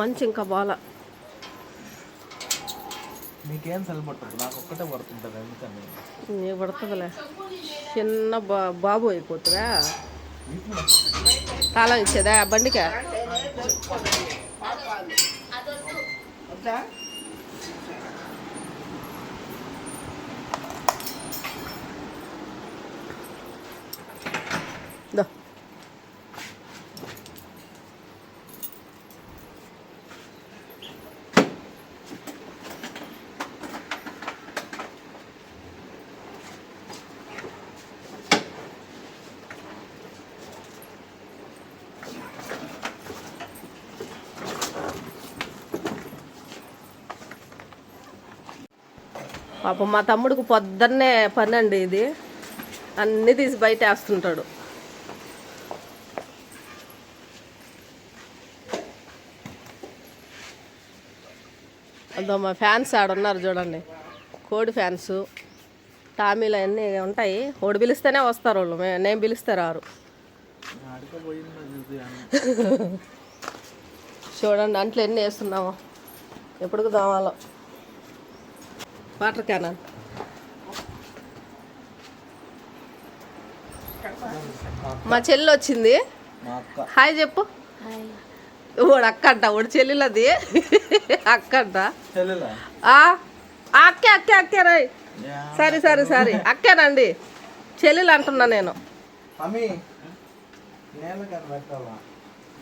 మంచి ఇంకా బాల. నీకేం సరిపడుతుంది నాకు ఒక్కటే పడుతుంటుంది ఎందుకని నీ పడుతుందిలే. చిన్న బా బాబు అయిపోతుందా తాళం ఇచ్చేదా బండికా? దో. పాపం మా తమ్ముడికి పొద్దున్నే పని అండి ఇది. అన్నీ తీసి బయట వేస్తుంటాడు అదో మా ఫ్యాన్స్ ఆడ ఉన్నారు చూడండి. కోడి ఫ్యాన్స్ టామీలు అన్నీ ఉంటాయి. ఓడి పిలిస్తేనే వస్తారు వాళ్ళు. నేను పిలిస్తే రారు. చూడండి అంట్లు ఎన్ని వేస్తున్నామో ఎప్పుడు దామాలో వాటర్ క్యానన్ మా చెల్లి వచ్చింది మా అక్క. హాయ్ చెప్పు. వాడు అక్క అంట వాడు చెల్లెలది. అక్క అంట. చెల్లెలా? ఆ, ఆ అక్కే అక్కే అక్కే రాయ్. సరే సరే సరే. అక్కేనండి. చెల్లెలు అంటున్నా నేను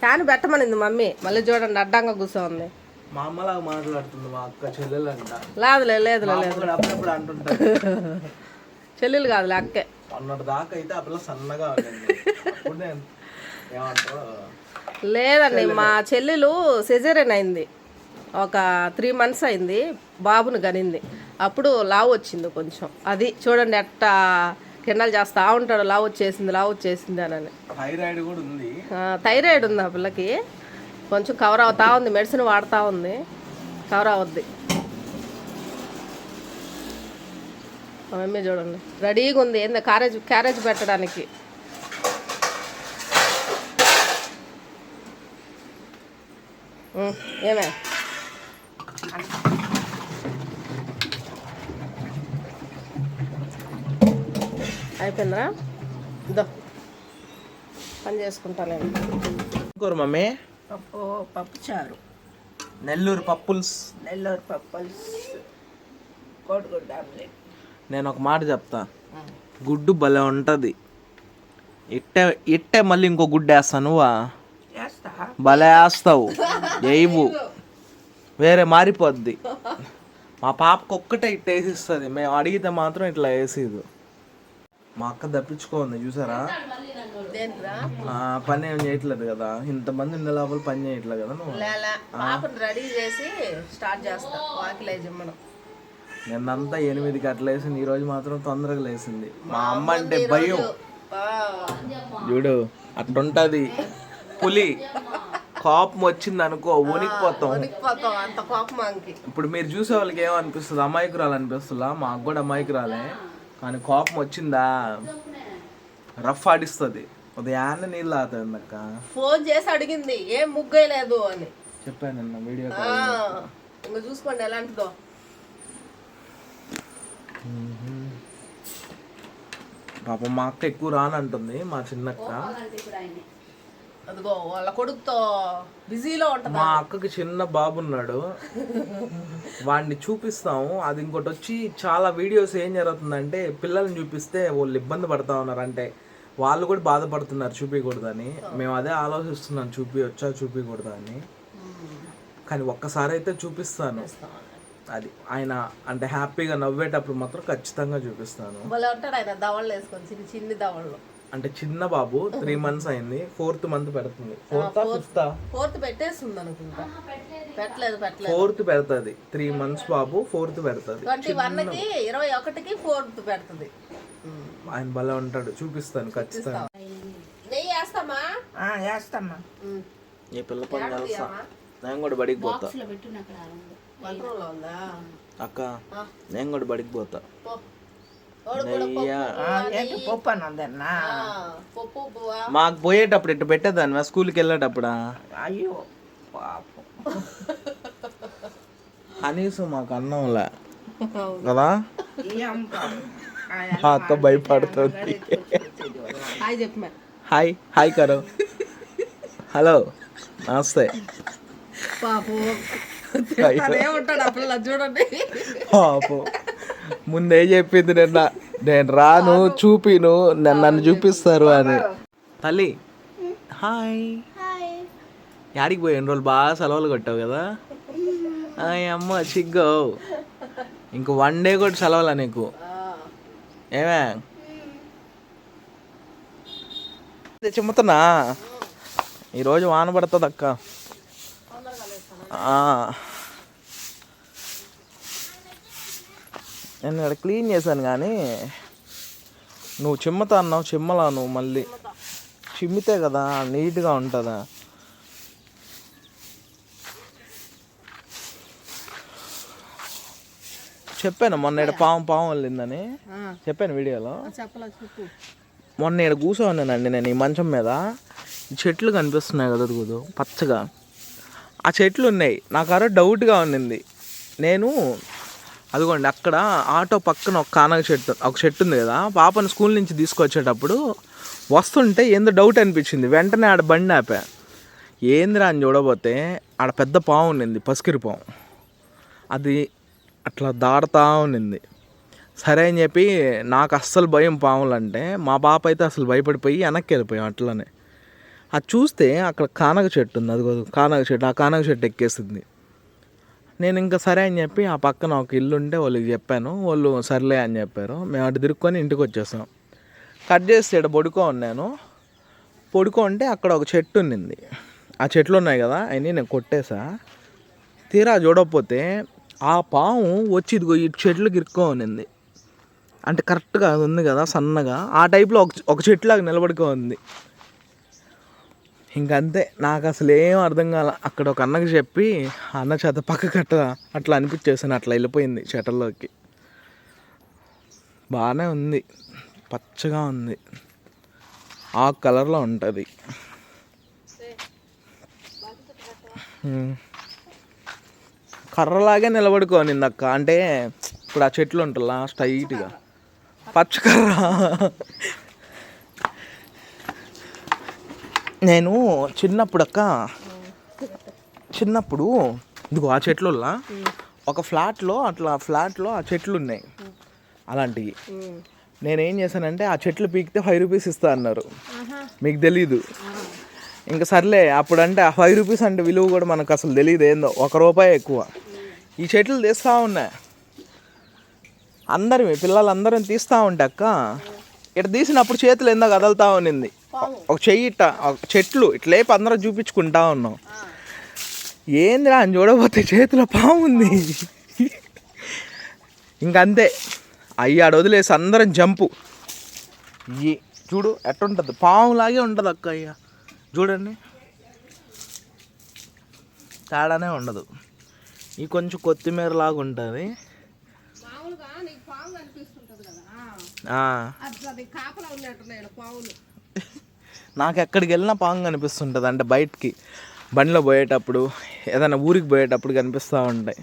క్యాన్ పెట్టమనింది మమ్మీ. మళ్ళీ చూడండి అడ్డంగా కూర్చోంది. మా అమ్మలాగా మాట్లాడుతుంది మా అక్క చెల్లెలంట. లేదులే లేదులే లేదు అప్పుడప్పుడు అంటుంటారు చెల్లెలు కాదులే అక్కే. మొన్నటి దాకా అయితే ఆ పిల్ల సన్నగా ఏమంటారు. లేదండి మా చెల్లెలు సెజరియన్ అయింది. ఒక త్రీ మంత్స్ అయింది బాబుని గనింది అప్పుడు లావు వచ్చింది కొంచెం. అది చూడండి ఎట్టా కిండలు చేస్తా ఉంటాడు లావు వచ్చేసింది లావు వచ్చేసింది అని థైరాయిడ్ కూడా ఉంది. థైరాయిడ్ ఉంది ఆ పిల్లకి. కొంచెం కవర్ అవుతా ఉంది మెడిసిన్ వాడుతూ ఉంది. కవర్ అవుద్ది. మా మమ్మీ చూడండి. రెడీగా ఉంది. ఏంది? క్యారేజ్ క్యారేజ్ పెట్టడానికి. ఏమే? అయిపోయిందా? ఇదో. పని చేసుకుంటాను కూర మమ్మీ? పప్పు పప్పు చారు. నెల్లూరు పప్పుల్స్. నెల్లూరు పప్పులు కోడిగుడ్డు ఆమ్లెట్. నేను ఒక మాట చెప్తా. గుడ్డు భలే ఉంటుంది. ఇట్టే ఇట్టే మళ్ళీ ఇంకో గుడ్డు వేస్తాను భలే వేస్తావు. వేయవు వేరే మారిపోద్ది. మా పాపకు ఒక్కటే ఇట్ట వేసిస్తుంది. మేము అడిగితే మాత్రం ఇట్లా వేసేది. మా అక్క తప్పించుకోంది చూసారా? పని ఏం చేయట్లేదు కదా. ఇంతమంది ఉన్న లోపల పని చేయట్లేదు కదా నువ్వు? పాపను రెడీ చేసి స్టార్ట్ చేస్తా వాకిలే జిమ్మడం నిన్నంతా ఎనిమిదికి అట్లా వేసింది ఈ రోజు మాత్రం తొందరగా లేసింది మా అమ్మ అంటే భయం. చూడు అట్లుంటది పులి కోపం వచ్చింది అనుకో అంకి ఇప్పుడు మీరు చూసే వాళ్ళకి ఏమనిపిస్తుంది అమాయకురాలు అనిపిస్తుందా? మాకు కూడా అమాయకురాలే. కానీ కోపం వచ్చిందా? రఫ్ ఆడిస్తుంది. ఉదయాన్నే నీళ్ళు ఆతుంది అక్క ఫోన్ చేసి అడిగింది ఏం ముగ్గేయలేదు అని. చెప్పాను నిన్న వీడియో ఆ, ఇంకా చూసుకోండి ఎలాంటిదో. పాపం మా అక్క ఎక్కువ రానంటుంది మా చిన్నక్క. అదిగో వాళ్ళ కొడుకుతో బిజీలో ఉంటది? మా అక్కకి చిన్న బాబు ఉన్నాడు వాడిని చూపిస్తాము. అది ఇంకోటి వచ్చి చాలా వీడియోస్ ఏం జరుగుతుందంటే పిల్లల్ని చూపిస్తే వాళ్ళు ఇబ్బంది పడతా ఉన్నారు అంటే వాళ్ళు కూడా బాధపడుతున్నారు చూపించకూడదని మేము అదే ఆలోచిస్తున్నాం చూపించచ్చా చూపించకూడదని కానీ ఒక్కసారి అయితే చూపిస్తాను. అది ఆయన అంటే హ్యాపీగా నవ్వేటప్పుడు మాత్రం ఖచ్చితంగా చూపిస్తాను. వేసుకొని చిన్ని చిన్ని దవళ్ళు. అంటే చిన్న బాబు త్రీ మంత్స్ అయింది. ఫోర్త్ మంత్ పెడుతుంది. ఫోర్త్ ఫిఫ్త్ ఫోర్త్ పెట్టేస్తుంది అనుకుంటా. పెట్టలేదు. పెట్టలేదు ఫోర్త్ పెడుతుంది. త్రీ మంత్స్ బాబు ఫోర్త్ పెడుతుంది. ట్వంటీ ఇరవై ఒకటికి ఫోర్త్ పెడుతుంది. ఆయన భలే ఉంటాడు. చూపిస్తాను ఖచ్చితంగా. నెయ్యి వేస్తామా? ఆ, వేస్తామ్మా ఈ పిల్ల పని చేస్తా నేను కూడా బడికి పోతా. అక్క నేను కూడా బడికి పోతా. మాకు పోయేటప్పుడు ఇట్టు పెట్టేదాన్ని స్కూల్కి వెళ్ళేటప్పుడా? అయ్యో పాపం. కనీసం మాకు అన్నంలే. కదా. అక్క భయపడుతుంది. హాయ్ హాయ్ హాయ్ కరో. హలో నమస్తే. పాపం. ముందే చెప్పింది నిన్న. నేను రాను చూపిను నన్ను నన్ను చూపిస్తారు అని. తల్లి హాయ్. యాడికి పోయి ఎన్ని రోజులు? బాగా సెలవులు కొట్టావు కదా? అమ్మ చిగ్గో. ఇంక వన్ డే కూడా సెలవులా నీకు? ఏమే చిమ్ముతున్నా? ఈరోజు వాన పడుతుంది అక్క. నేను ఇక్కడ క్లీన్ చేశాను కానీ నువ్వు చిమ్మతా అన్నావు చిమ్మలా నువ్వు మళ్ళీ. చిమ్మితే కదా నీట్గా ఉంటుందా? చెప్పాను మొన్న పాము పాము వెళ్ళిందని చెప్పాను వీడియోలో. మొన్న ఇక్కడ కూర్చోన్నానండి నేను ఈ మంచం మీద. చెట్లు కనిపిస్తున్నాయి కదా అదుగుదు పచ్చగా. ఆ చెట్లు ఉన్నాయి. నాకు అరో డౌట్గా ఉన్నింది. నేను అదిగోండి అక్కడ ఆటో పక్కన ఒక కానగ చెట్టు ఒక చెట్టు ఉంది కదా పాపని స్కూల్ నుంచి తీసుకొచ్చేటప్పుడు వస్తుంటే ఏందో డౌట్ అనిపించింది. వెంటనే ఆడ బండి ఆపా. ఏందిరా అని చూడబోతే ఆడ పెద్ద పాము ఉండింది పసికిరి పాము. అది అట్లా దాడుతూ ఉండింది. సరే అని చెప్పి నాకు అస్సలు భయం పాములు అంటే మా పాప అయితే అసలు భయపడిపోయి వెనక్కి వెళ్ళిపోయాం అట్లనే. అది చూస్తే అక్కడ కానగ చెట్టు ఉంది అది కానగ చెట్టు ఆ కానగ చెట్టు ఎక్కేసింది. నేను ఇంకా సరే అని చెప్పి ఆ పక్కన ఒక ఇల్లు ఉంటే వాళ్ళకి చెప్పాను వాళ్ళు సర్లే అని చెప్పారు. మేము అటు తిరుక్కొని ఇంటికి వచ్చేసాం. కట్ చేసి ఇక్కడ పడుకో ఉన్నాను. పడుకో ఉంటే అక్కడ ఒక చెట్టు ఉండింది. ఆ చెట్లు ఉన్నాయి కదా అవన్నీ నేను కొట్టేసా. తీరా చూడకపోతే ఆ పాము వచ్చి ఇదిగో ఈ చెట్లుకి ఇరుక్కో ఉన్నింది అంటే కరెక్ట్గా అది ఉంది కదా సన్నగా. ఆ టైప్లో ఒక ఒక చెట్టులాగా నిలబడుకో ఉంది. ఇంకంతే. నాకు అసలు ఏం అర్థం కాల అక్కడ ఒక అన్నకి చెప్పి అన్న చేత పక్కకి అట్లా అట్లా అనిపించేసాను అట్లా వెళ్ళిపోయింది చెట్లలోకి. బాగానే ఉంది. పచ్చగా ఉంది. ఆ కలర్లో ఉంటుంది. కర్రలాగే నిలబడుకోని అక్క అంటే ఇప్పుడు ఆ చెట్లు ఉంటుందా స్ట్రైట్గా. పచ్చకర్ర నేను చిన్నప్పుడు అక్క చిన్నప్పుడు ఇదిగో ఆ చెట్లుల్లా ఒక ఫ్లాట్లో అట్లా ఫ్లాట్లో ఆ చెట్లు ఉన్నాయి అలాంటివి నేనేం చేశానంటే ఆ చెట్లు పీకితే ఫైవ్ రూపీస్ ఇస్తా అన్నారు. మీకు తెలీదు. ఇంకా సర్లే అప్పుడంటే ఆ ఫైవ్ రూపీస్ అంటే విలువ కూడా మనకు అసలు తెలియదు ఏందో. ఒక రూపాయి ఎక్కువ. ఈ చెట్లు తీస్తూ ఉన్నాయి అందరి పిల్లలందరం తీస్తూ ఉంటే అక్క. ఇట్లా తీసినప్పుడు చేతులు ఎందో కదులుతూ ఉన్నింది. ఒక చెయ్యి ఇట్ట ఒక చెట్లు ఇట్లేపు అందరం చూపించుకుంటా ఉన్నాం. ఏందిరా అని చూడబోతే చేతిలో పాము ఉంది. ఇంకంతే అయ్యాడు వదిలేసి అందరం జంపు. ఈ చూడు ఎట్టుంటుంది? పాములాగే ఉంటుంది అక్క అయ్యా. చూడండి. తేడానే ఉండదు. ఈ కొంచెం కొత్తిమీర లాగా ఉంటుంది నాకు ఎక్కడికి వెళ్ళినా పాము కనిపిస్తుంటుంది. అంటే బయటికి బండిలో పోయేటప్పుడు ఏదైనా ఊరికి పోయేటప్పుడు కనిపిస్తూ ఉంటాయి.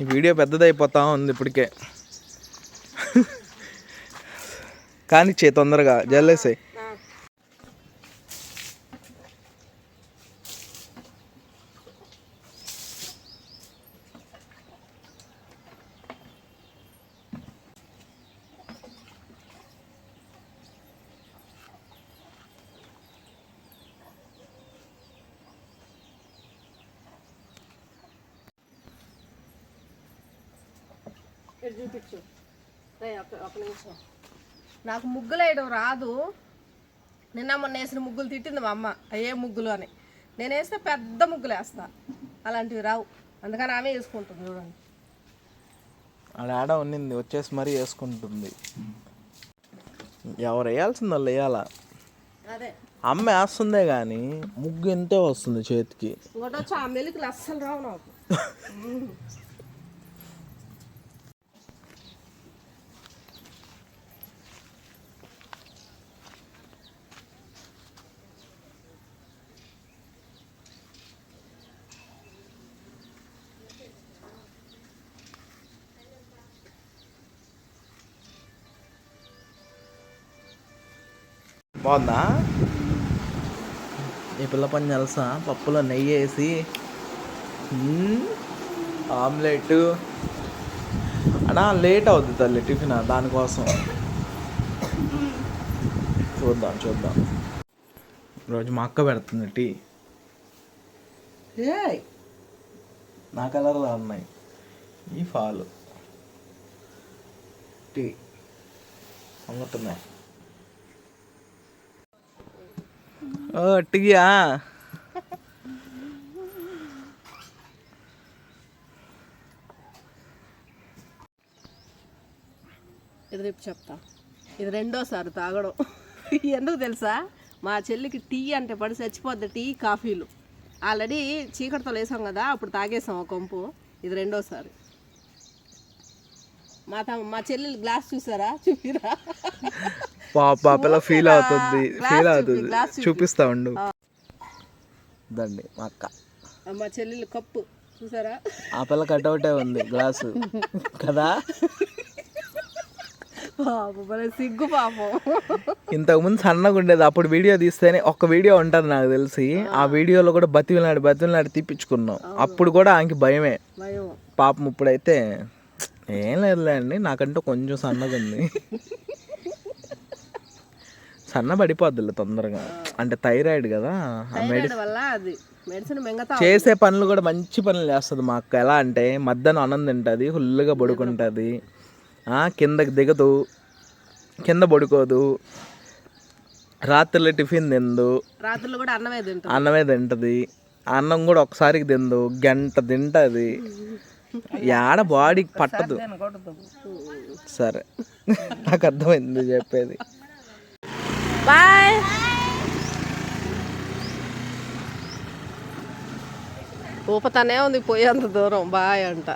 ఈ వీడియో పెద్దదైపోతా ఉంది ఇప్పటికే. కానీ చే తొందరగా జల్లేసాయి. ఇక్కడ చూపించు. రేయ్, ఒక ఒక నిమిషం. నాకు ముగ్గులు వేయడం రాదు. నిన్న మొన్న వేసిన ముగ్గులు తిట్టింది మా అమ్మ. అయ్యే ముగ్గులు అని. నేను వేస్తే పెద్ద ముగ్గులు వేస్తా. అలాంటివి రావు. అందుకని ఆమె వేసుకుంటుంది చూడండి. ఆడ ఆడ ఉన్నింది. వచ్చేసి మరీ వేసుకుంటుంది. ఎవరు వేయాల్సింది వాళ్ళు వేయాలా? అదే. అమ్మ వేస్తుందే కానీ ముగ్గు ఎంతే వస్తుంది చేతికి. వచ్చి ఆ మెలికలు అస్సలు రావు నాకు. బాగుందా? ఈ పిల్ల పని తెలుసా? పప్పులో నెయ్యి వేసి ఆమ్లెట్. అన్నా లేట్ అవుద్ది తల్లి టిఫిన్ దానికోసం. చూద్దాం చూద్దాం. ఈరోజు మా అక్క పెడుతుంది టీ. ఏయ్! నా కలర్లో ఉన్నాయి. ఈ ఫాలు. టీ. అమ్ముతున్నాయి. ఓ టీయా ఇది రేపు చెప్తా. ఇది రెండోసారి తాగడం. ఎందుకు తెలుసా? మా చెల్లికి టీ అంటే పడి చచ్చిపోద్ది టీ కాఫీలు. ఆల్రెడీ చీకటితో లేసాం కదా అప్పుడు తాగేసాం ఒక కొంపు. ఇది రెండోసారి. మా తమ మా చెల్లెలు గ్లాస్ చూసారా? చూపిరా? పాప పిల్ల ఫీల్ అవుతుంది ఫీల్ అవుతుంది. చూపిస్తా ఉండు. దండి మా అక్క. మా చెల్లెలు కప్పు చూసారా? ఆ పిల్ల కటౌటే ఉంది గ్లాసు కదా? సిగ్గు పాపం. ఇంతకుముందు సన్నగా ఉండేది అప్పుడు వీడియో తీస్తేనే ఒక వీడియో ఉంటుంది నాకు తెలిసి. ఆ వీడియోలో కూడా బతివిలాడి బతివిలాడి తీపించుకున్నాం అప్పుడు కూడా ఆమెకి భయమే. భయం. పాపం ఇప్పుడైతే ఏం లేదులే అండి నాకంటే కొంచెం సన్నగా ఉంది సన్న పడిపోద్దులే తొందరగా. అంటే థైరాయిడ్ కదా ఆ మెడి థైరాయిడ్ వల్ల అది మెడిసిన్ మింగతా చేసే పనులు కూడా మంచి పనులు చేస్తుంది మా అక్క. ఎలా అంటే మధ్యాహ్నం అన్నం తింటుంది ఫుల్గా పడుకుంటుంది. కిందకి దిగదు కింద పడుకోదు. రాత్రిలో టిఫిన్ తిందు. రాత్రులు కూడా అన్నమే తింటాం అన్నమే తింటది. అన్నం కూడా ఒకసారికి తిందు గంట తింటది. యాడ బాడీకి పట్టదు. సరే నాకు అర్థమైంది చెప్పేది. బాయ్ ఊపతానే ఉంది పోయేంత దూరం. బాయ్ అంట.